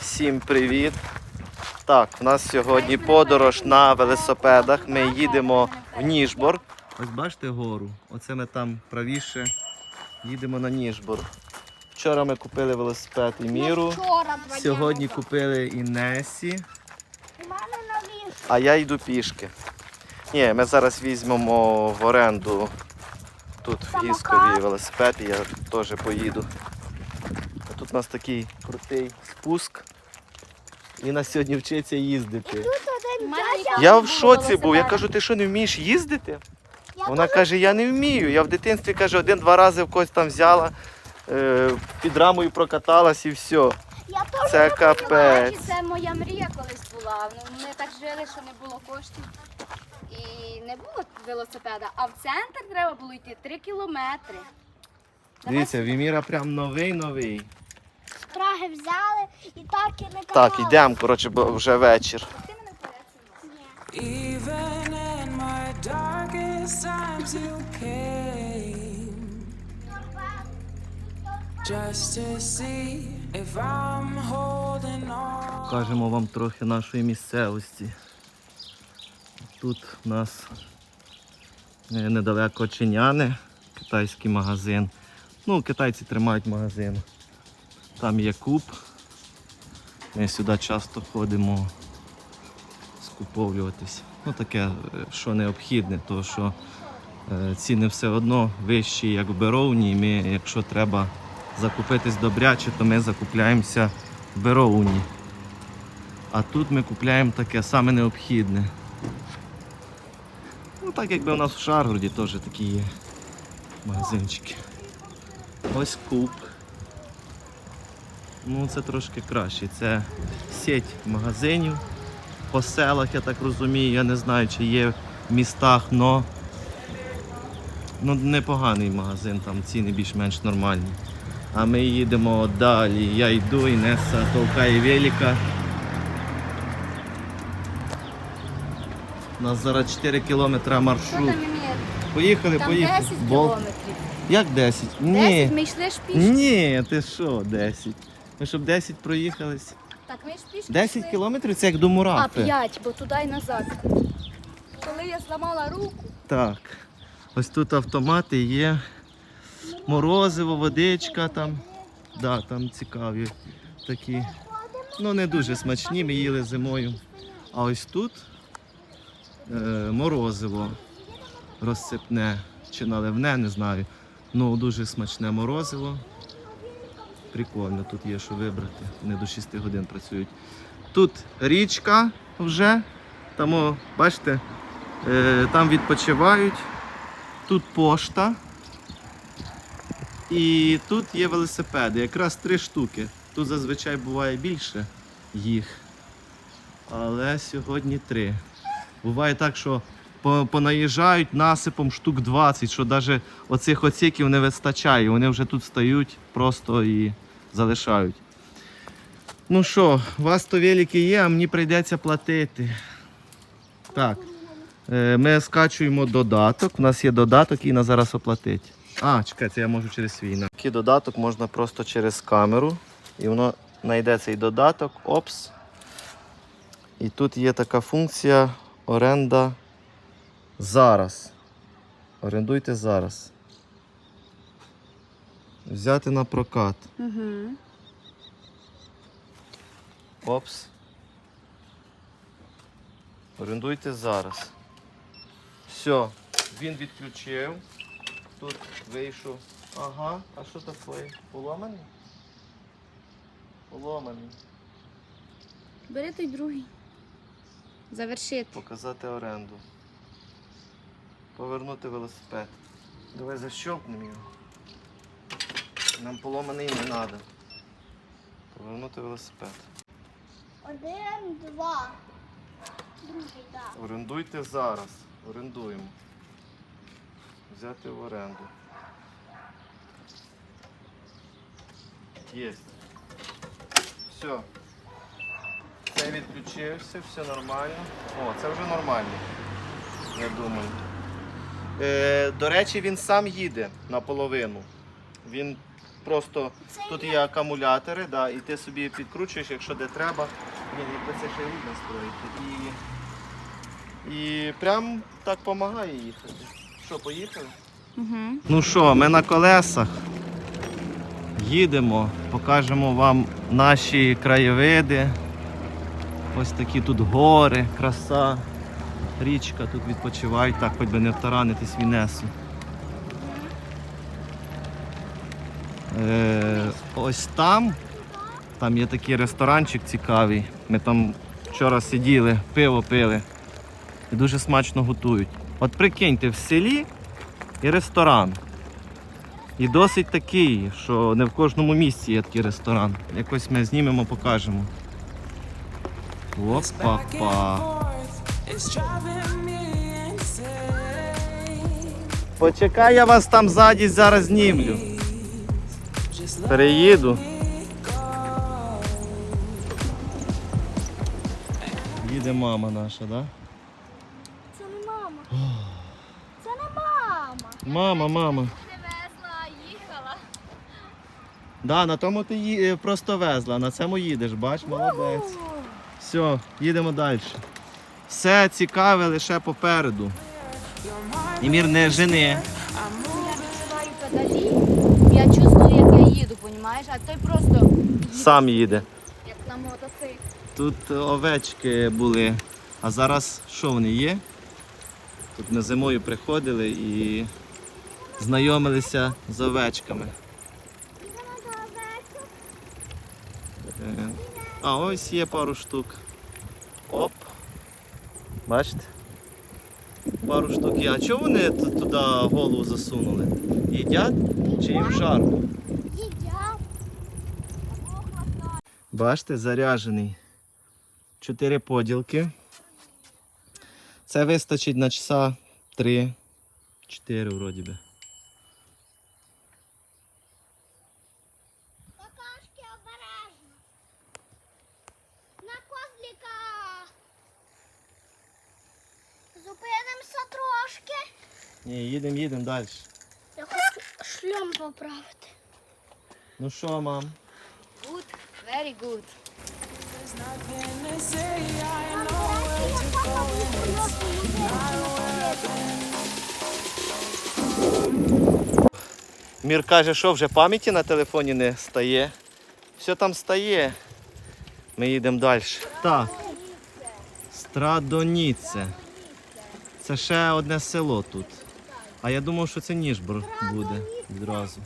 Всім привіт! Так, у нас сьогодні подорож на велосипедах. Ми їдемо в Ніжбор. Ось бачите гору. Оце ми там правіше їдемо на Ніжбор. Вчора ми купили велосипед і міру. Сьогодні купили і Несі, а я йду пішки. Ні, ми зараз візьмемо в оренду тут в Самокат. Велосипед, і я теж поїду. У нас такий крутий спуск. І на сьогодні вчиться їздити. Я в шоці був. Я кажу, ти що не вмієш їздити? Вона каже, я не вмію. Я в дитинстві каже, один-два рази в когось там взяла, е, під рамою прокаталась і все. Я теж Це капець. Це моя мрія колись була. Ну, Ми так жили, що не було коштів. І не було велосипеда. А в центр треба було йти 3 кілометри. Дивіться, Віміра прям новий-новий. Праги взяли і так і не Так, йдемо, коротше, бо вже вечір. Ти мене вперед. Ні. Even in my darkest times, you came just to see if I'm holding on. Покажемо вам трохи нашої місцевості. Тут у нас е, недалеко Чиняни, китайський магазин. Ну, китайці тримають магазин. Там є куб. Ми сюди часто ходимо скуповлюватись. Ну таке, е, що необхідне, то що е, ціни все одно вищі, як в Беровні. І ми, якщо треба закупитись добряче, то ми закупляємося в Беровні. А тут ми купляємо таке саме необхідне. Ну так якби у нас в Шаргороді теж такі є магазинчики. Ось куб. Ну це трошки краще. Це сеть магазинів по селах, я так розумію. Я не знаю, чи є в містах, но ну, непоганий магазин, там ціни більш-менш нормальні. А ми їдемо далі. Я йду, Інеса толкає велика. У нас зараз 4 кілометри маршрут. Поїхали, Там поїхали. 10 кілометрів. Як 10? 10? Ні. Ми йшли ж пішки. Ні, ти що, 10? Ми щоб 10 проїхались. Так, ми ж пішки 10 йшли. кілометрів це як до А, Мурафи. 5, бо туди і назад. Коли я зламала руку, Так. Ось тут автомати є. Морозиво, водичка там. Да, там цікаві такі. Ну не дуже смачні, ми їли зимою. А ось тут е, морозиво розсипне чи наливне, не знаю. Ну дуже смачне морозиво. Прикольно, тут є що вибрати. Вони до 6 годин працюють. Тут річка вже. Там, о, бачите, е, там відпочивають. Тут пошта. І тут є велосипеди, якраз три штуки. Тут зазвичай буває більше їх. Але сьогодні три. Буває так, що понаїжджають насипом штук 20, що навіть оцих оціків не вистачає. Вони вже тут стають просто і залишають. Ну що, у вас то великі є, а мені прийдеться платити. Так. Е, Ми скачуємо додаток. У нас є додаток і на зараз оплатити. А, чекайте, я можу через свій. Такий додаток можна просто через камеру. І воно знайде цей додаток, опс. І тут є така функція оренда зараз. Орендуйте зараз. Взяти на прокат. угу. Опс. Орендуйте зараз. Все, він відключив. Тут вийшов. Ага, а що таке? Поломаний? Поломаний. бери той другий. Завершити. Показати оренду. Повернути велосипед. Давай защелкнемо його. Нам поломаний не треба. Повернути велосипед. Один, два. Другий, так. Орендуйте зараз. Орендуємо. Взяти в оренду. Є. Все. Це відключився, все нормально. О, це вже нормально. Я думаю. Е, до речі, він сам їде наполовину. Він просто Це тут є- акумулятори, да, і ти собі підкручуєш, якщо де треба. Ні, якби це ще й рідно строїти. І, і прям так допомагає їхати. Що, поїхали? Угу. Ну що, ми на колесах. Їдемо, покажемо вам наші краєвиди. Ось такі тут гори, краса, річка, тут відпочивають, так хоч би не втаранитись в Інесу. Е, ось там, там є такий ресторанчик цікавий. Ми там вчора сиділи, пиво пили. І дуже смачно готують. От прикиньте, в селі і ресторан. І досить такий, що не в кожному місці є такий ресторан. Якось ми знімемо, покажемо. Опа-па. Почекай, я вас там ззаді зараз знімлю. Переїду. Їде мама наша, так? Да? Це не мама. Це не мама. Мама, мама. Не везла, а їхала. Да, на тому ти ї- е, просто везла, на цьому їдеш, бач, молодець. Все, їдемо далі. Все цікаве лише попереду. І мір не жени. Я відчуваю педалі, я чувствую, їду, понімаєш? А той просто Сам їде. як на мотоциклі. Тут овечки були. А зараз що вони є? Тут ми зимою приходили і знайомилися з овечками. Е, А ось є пару штук. Оп. Бачите? Пару штук є. А чого вони ту- туди голову засунули? Їдять чи їм жарко? Їдять. Бачите, заряджений. Чотири поділки. Це вистачить на часа 3-4 вроді би. Какашки обережно. На козліка. Зупинимося трошки. Ні, їдемо, їдемо далі. Я хочу шльом поправити. Ну що, мам? Good, very good. Мір каже, що вже пам'яті на телефоні не стає. Все там стає. Ми їдемо далі. Так. Страдоніце. Це ще одне село тут. А я думав, що це Ніжбор буде відразу.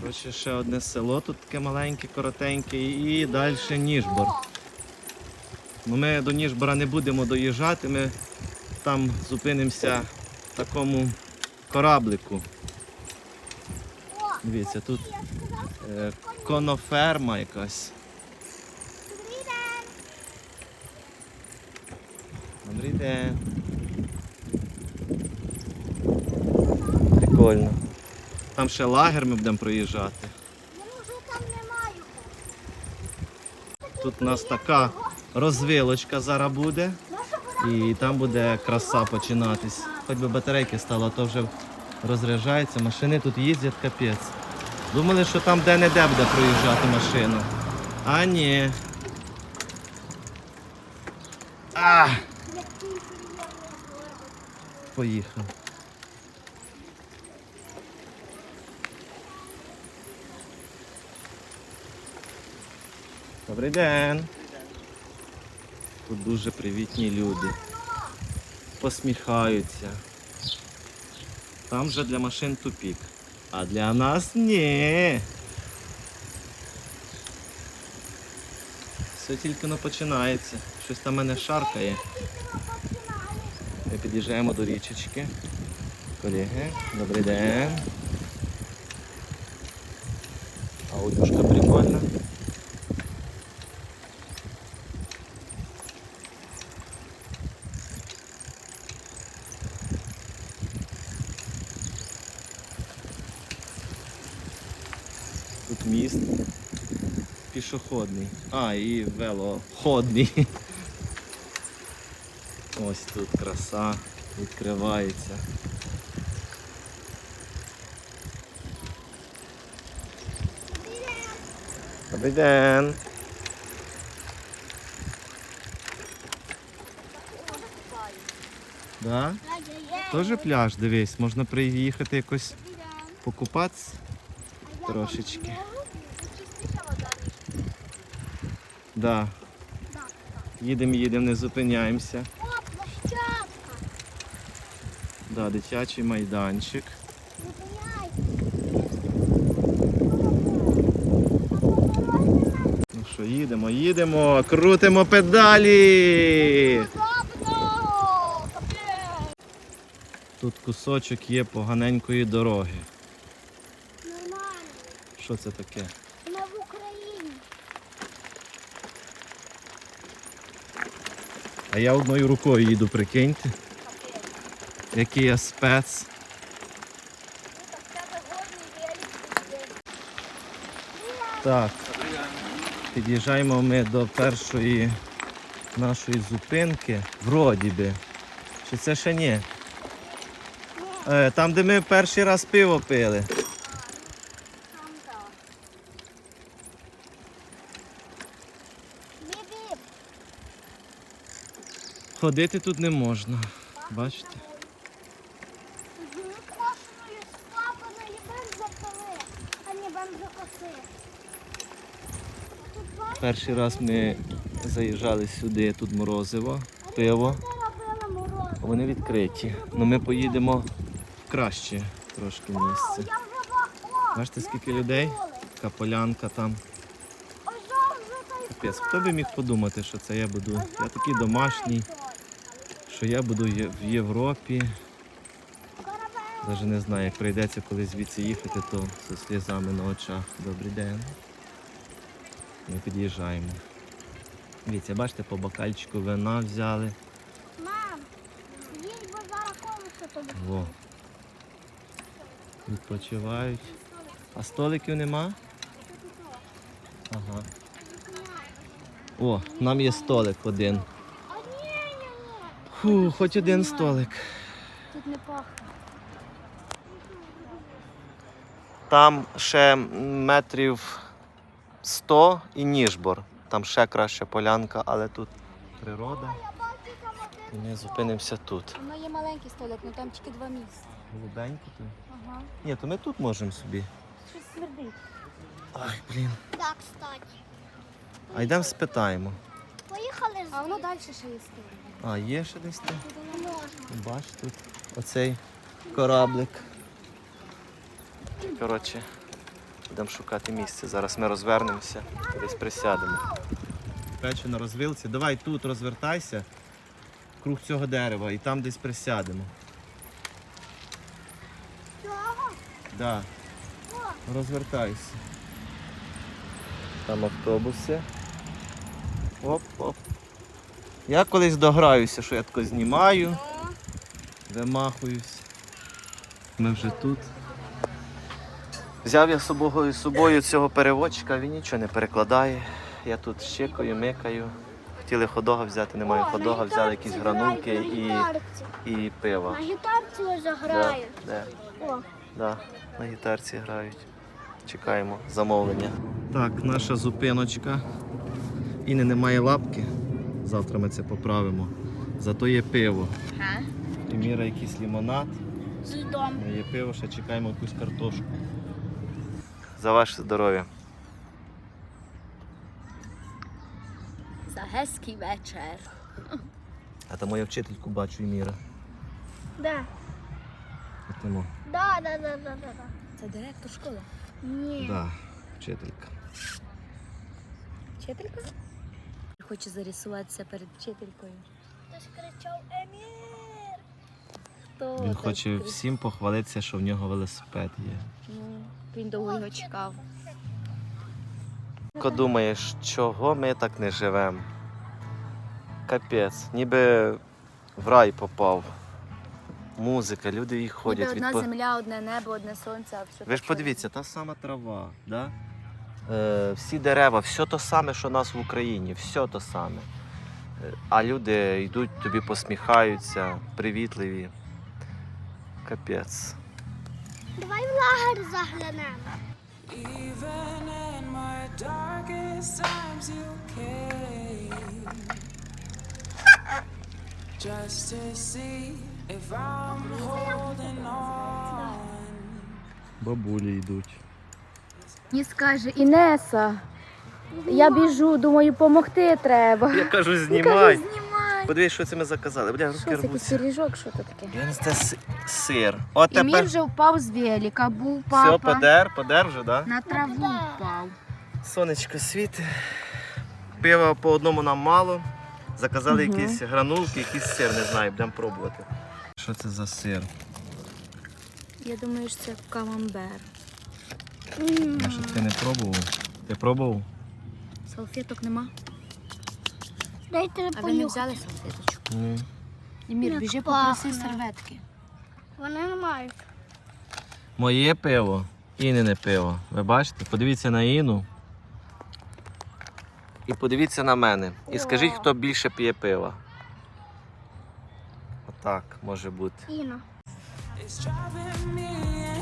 Коротше, ще одне село тут таке маленьке, коротеньке і далі Ніжбор. Ну, ми до Ніжбора не будемо доїжджати, ми там зупинимося в такому кораблику. Дивіться, тут е, коноферма якась. Добрий день. Прикольно. Там ще лагер ми будемо проїжджати. Тут у нас така розвилочка зараз буде. І там буде краса починатись. Хоч би батарейки стало, то вже розряджається. Машини тут їздять капець. Думали, що там де-не-де буде проїжджати машина. А ні. А! Поїхав. Добрий день. Тут дуже привітні люди. Посміхаються. Там же для машин тупік. А для нас ні. Все тільки но починається. Щось там мене шаркає. Ми під'їжджаємо до річечки. Колеги, добрий день. Аудюшка прикольна. Тут міст пішохідний. А, і велоходний. Ось тут краса відкривається. Добрий день. Да? Тоже пляж, дивись, можна приїхати якось покупатися. Трошечки. Да. Їдемо, їдемо, не зупиняємося. О, площадка. Да, дитячий майданчик. Ну що, їдемо, їдемо, крутимо педалі. Тут кусочок є поганенької дороги. Що це таке? Ми в Україні. А я одною рукою їду, прикиньте. Який я спец. Так. Під'їжджаємо ми до першої нашої зупинки. Вроді би. Чи це ще ні? Е, Там, де ми перший раз пиво пили. Там так. Бібі, Ходити тут не можна. Бачите? з кошеною бензопили, а Перший раз ми заїжджали сюди, тут морозиво, пиво. Вони відкриті. Ну ми поїдемо в краще трошки місце. Бачите, скільки людей? Така полянка там. Капець, хто би міг подумати, що це я буду. Я такий домашній, що я буду в Європі. Навіть не знаю, як прийдеться колись звідси їхати, то зі сльозами на очах. Добрий день. Ми під'їжджаємо. Дивіться, бачите, по бокальчику вина взяли. Мам, їдь, бо зараз колесо тобі. Во. Відпочивають. А столиків нема? Ага. О, нам є столик один. Фу, хоч один столик. Тут не пахне. Там ще метрів 100 і ніжбор. Там ще краща полянка, але тут природа. І ми зупинимося тут. Воно є маленький столик, але там тільки два місця. Голубенько тут. Ага. Ні, то ми тут можемо собі. Щось смердить. Ай, блін. Так, кстати. А йдемо спитаємо. Поїхали з А воно далі ще є столик. А, є ще десь там? можна. Бач тут оцей кораблик. Коротше, будемо шукати місце. Зараз ми розвернемося, десь присядемо. Пече на розвилці. Давай тут розвертайся, круг цього дерева, і там десь присядемо. Чого? Да. Розвертайся. Там автобуси. Оп, оп. Я колись дограюся, що я тако знімаю, вимахуюсь. Ми вже тут. Взяв я з собою, собою цього переводчика, він нічого не перекладає. Я тут щикаю, микаю. Хотіли ходога взяти, немає ходога, взяли якісь гранульки і, і пиво. На гітарці ось Да, да. О, Да, на гітарці грають. Чекаємо замовлення. Так, наша зупиночка. Іни немає лапки. Завтра ми це поправимо. Зато є пиво. І Міра якийсь лимонад. з льдом. Ну, Є пиво, ще чекаємо якусь картошку. За ваше здоров'я. За геський вечір. А там моя вчительку бачу і Міра. Да. А тому. Да, да, да, да, да. да. Це директор школи. Ні. Да, вчителька. Вчителька? Хочу зарисуватися перед вчителькою. Хтось кричав Емір. Хто Він так хоче кричить? всім похвалитися, що в нього велосипед є. Ну, він довго його чекав. Ко думаєш, чого ми так не живемо? Капець, ніби в рай попав. Музика, люди їх Ніби ходять. одна відпо- земля, одне небо, одне сонце, а все Ви ж подивіться, та сама трава, да? Е, всі дерева, все то саме, що у нас в Україні, все то саме. Е, А люди йдуть, тобі посміхаються, привітливі. Капець. Давай в лагер заглянемо. Even in my darkest times, you came. Just to see if I'm holding on. Бабулі йдуть. І скаже, Інеса, я біжу, думаю, допомогти треба. Я кажу, Кажу, знімай. знімай. Подивись, що це ми заказали. Бля, Що це такий рвуться. пиріжок, що це таке? Я це си- сир. От І тепер вже впав з велика, був все, папа. подер, подер вже, да? На траву впав. Сонечко світить. Пива по одному нам мало. Заказали Мгм. якісь гранулки, якийсь сир, не знаю, будемо пробувати. Що це за сир? Я думаю, що це камамбер. Я що ти не пробував? Ти пробував? Салфеток нема. Дайте А ви не понюхати. взяли салфеточку? Ні. Імір, Як біжи пахне. попроси серветки. Вони не мають. Моє пиво, Інине пиво. Ви бачите? Подивіться на Іну. І подивіться на мене. І скажіть, хто більше п'є пива. Отак може бути. Іна. It's driving me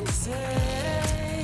insane.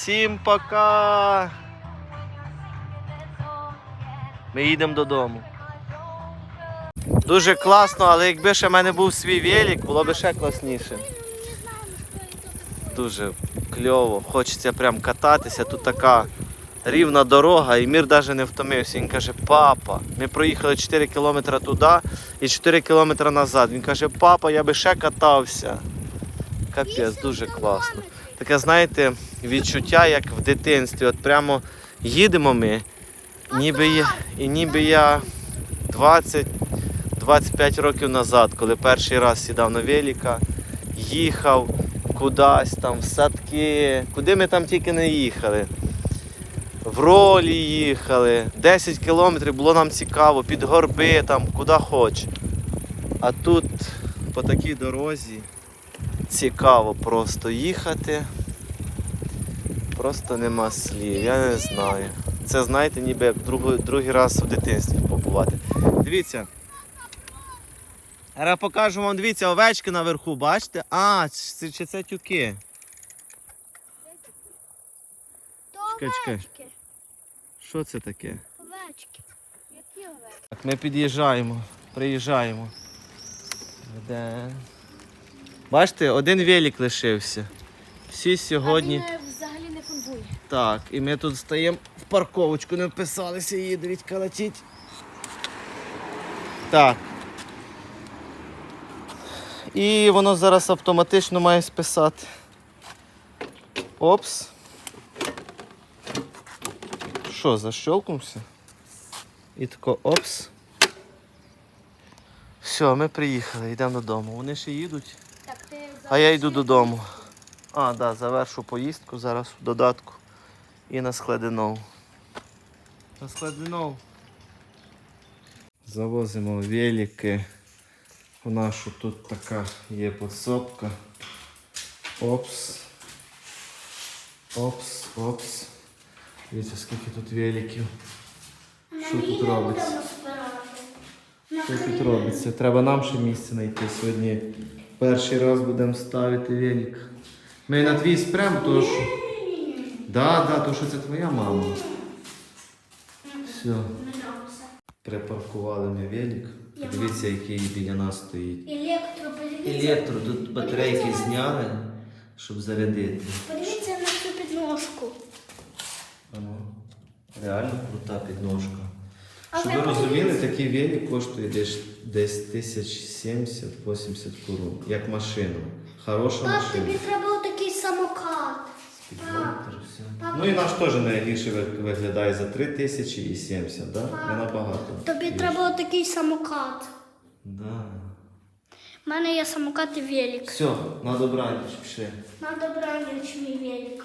Всім пока. Ми їдемо додому. Дуже класно, але якби ще в мене був свій велик, було б ще класніше. Дуже кльово. Хочеться прям кататися. Тут така рівна дорога, і мір навіть не втомився. Він каже, папа, ми проїхали 4 кілометри туди і 4 кілометри назад. Він каже, папа, я би ще катався. Капець, дуже класно. Таке, знаєте, відчуття, як в дитинстві. От прямо їдемо ми, ніби я, і ніби я 20-25 років назад, коли перший раз сідав на велика, їхав кудись там, в садки, куди ми там тільки не їхали. В ролі їхали, 10 кілометрів було нам цікаво, під горби, там, куди хоч. А тут по такій дорозі цікаво просто їхати. Просто нема слів, я не знаю. Це знаєте, ніби як другий, другий раз в дитинстві побувати. Дивіться. Зараз покажу вам, дивіться, овечки наверху, бачите? А, чи, чи це тюки? Чекай, чекай. Що це таке? Овечки. Які овечки? Так, ми під'їжджаємо, приїжджаємо. Де? Бачите, один велик лишився. Всі сьогодні. А він е, взагалі не функує. Так, і ми тут стоїмо в парковочку, не вписалися, їде Вітька летіть. Так. І воно зараз автоматично має списати. Опс. Що, защелкнувся? І тако опс. Все, ми приїхали, йдемо додому. Вони ще їдуть. А я йду додому. А, так, да, завершу поїздку зараз в додатку. І на складенов. На складенов. Завозимо велики. У нашу тут така є подсобка. Опс. Опс, опс. Дивіться, скільки тут великів. Що тут робиться? Що тут робиться? Треба нам ще місце знайти сьогодні. Перший раз будемо ставити велик. Ми на твій спрям, то що. Да, да, то що це твоя мама. Все. Припаркували ми велик. Дивіться, який біля нас стоїть. Електро, подивіться. Електро, тут батарейки зняли, щоб зарядити. Подивіться на цю підножку. Реально крута підножка. Щоб ви розуміли, такий велик коштує десь, десь 1070-80 корун, як машина. Хороша Пап, машина. тобі треба отакий самокат. Все. Ну і наш теж найгірше ви- виглядає за 3070, да? Не набагато. Тобі гірше. треба отакий самокат. Да. У мене є самокат і велик. Все, на добраніч пішли. На добраніч, мій велик.